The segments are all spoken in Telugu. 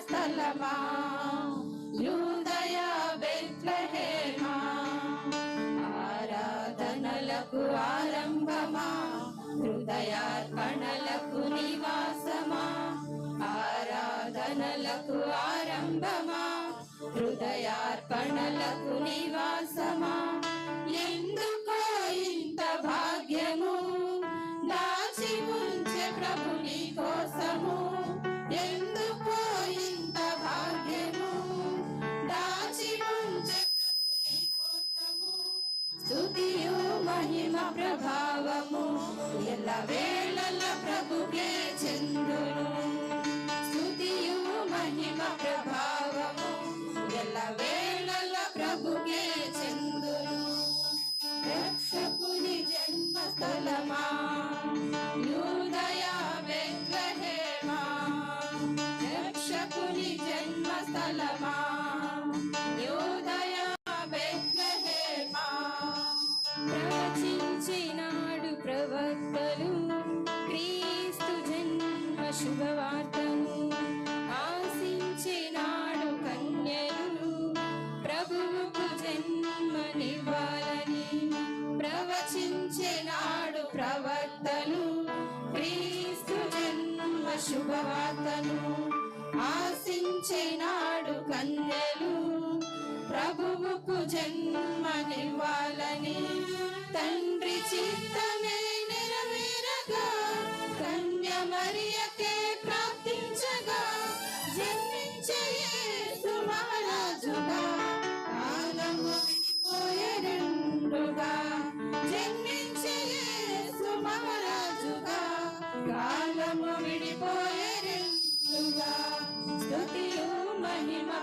స్థలమా? యూదయ బెత్లహేమా? ఆరాధనలకు ఆరంభమా? హృదయార్పణలకు నివాసమా? ఆరాధనలకు ఆరంభమా? سلما కన్యలు ప్రభువుకు జన్మనివ్వాలని తండ్రి చిత్తమే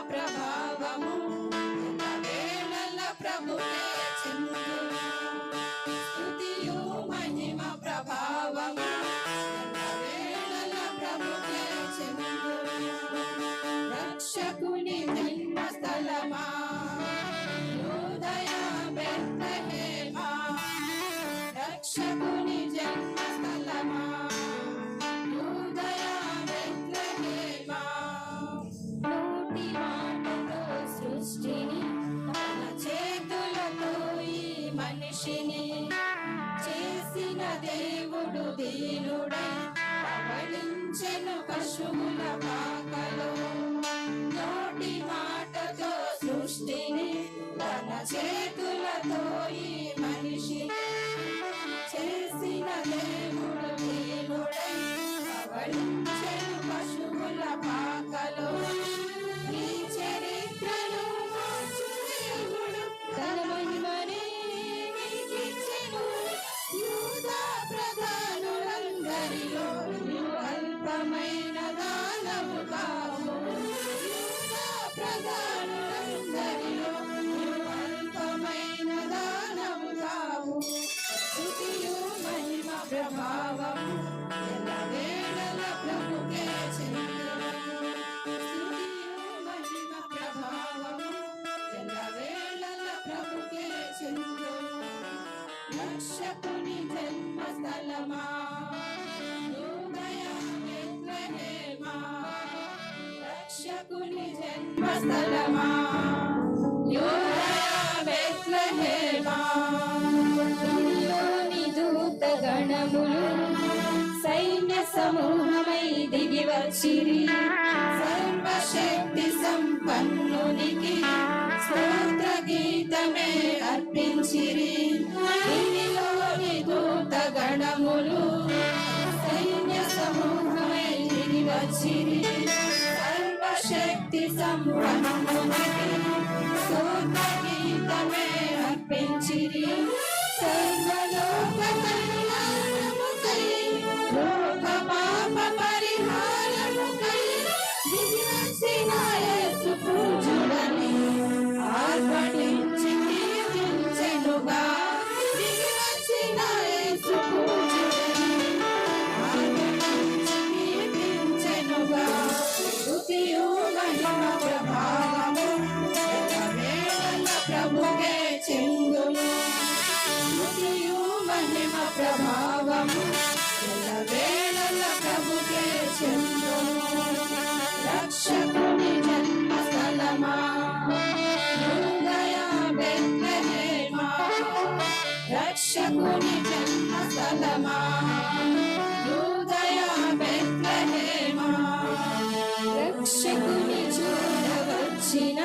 ప్రభావము. ప్రభువే. చేతులతో ఈ స్థలమా గణములు సైన్య సమూహమై దిగి వచ్చిరి. సర్వశక్తి సంపన్నునికి స్తోత్ర గీతమే అర్పించిరి. దీనిలోని దూత గణములు సైన్య సమూహమై దిగి వచ్చిరి. శక్తి సంపన్నుడు నగరమా యూదయ బెత్లెహేమా? రక్షకుని చూడవచ్చిన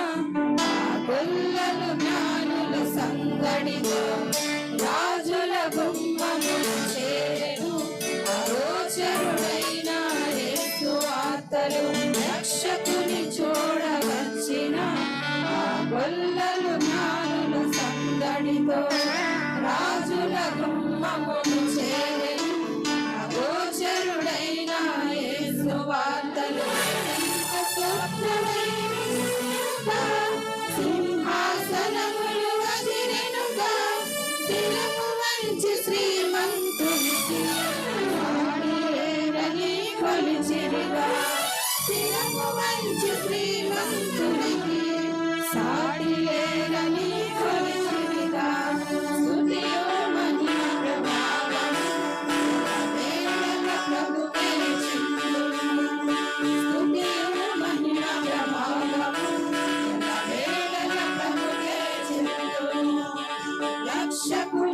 ఆ గొల్లలు జ్ఞానుల సంగడితో రాజుల గుమ్మములు చేరెను అగోచరుడైన యేసు వార్తలు రక్షకుని చూడవచ్చిన ఆ గొల్లలు జ్ఞానుల సందడితో shepherd.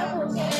Thank you.